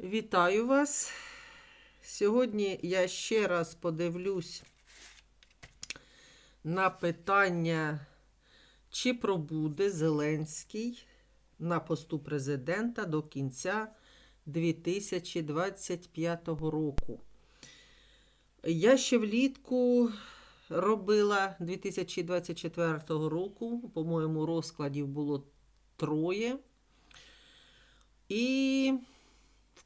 Вітаю вас. Сьогодні я ще раз подивлюсь на питання, чи пробуде Зеленський на посту президента до кінця 2025 року. Я ще влітку робила 2024 року, по-моєму, розкладів було троє. І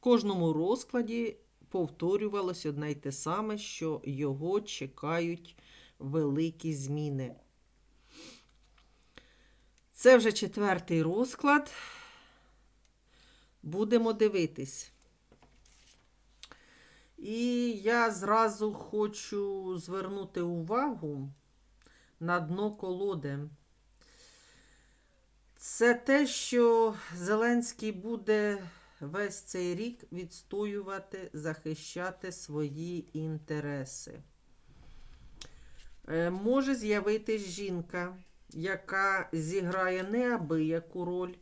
кожному розкладі повторювалось одне й те саме, що його чекають великі зміни. Це вже четвертий розклад. Будемо дивитись. І я зразу хочу звернути увагу на дно колоди. Це те, що Зеленський буде весь цей рік відстоювати, захищати свої інтереси. Е, Може з'явитись жінка, яка зіграє неабияку роль,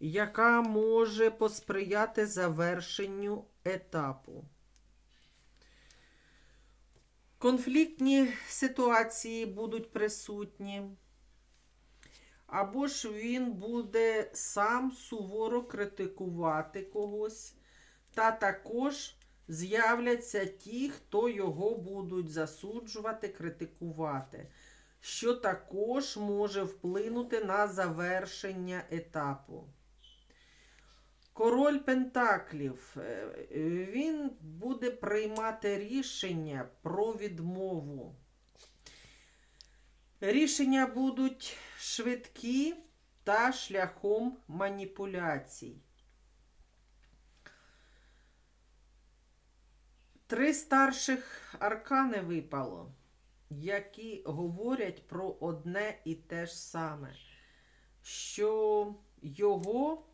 яка може посприяти завершенню етапу. Конфліктні ситуації будуть присутні. Або ж він буде сам суворо критикувати когось, та також з'являться ті, хто його будуть засуджувати, критикувати, що також може вплинути на завершення етапу. Король Пентаклів, е, він буде приймати рішення про відмову. Рішення будуть швидкі та шляхом маніпуляцій. Три старших аркани випало, які говорять про одне і те ж саме, що його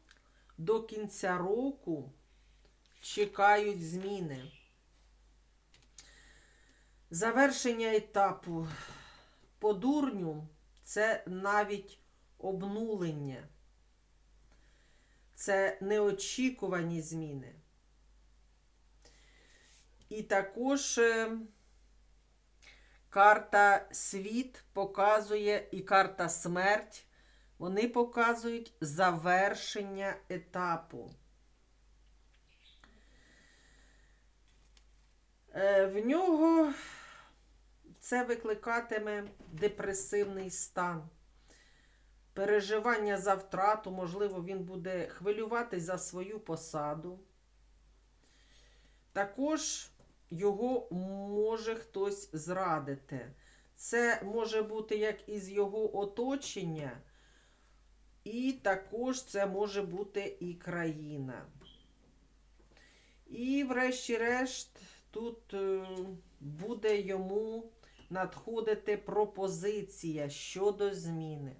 до кінця року чекають зміни. Завершення етапу по дурню це навіть обнулення. Це неочікувані зміни. І також е, карта світ показує і карта смерть. Вони показують завершення етапу. Е, В нього це викликатиме депресивний стан. Переживання за втрату, можливо, він буде хвилюватись за свою посаду. Також його може хтось зрадити. Це може бути як із його оточення, і також це може бути і країна. І, врешті-решт, тут е, буде йому надходити пропозиція щодо зміни.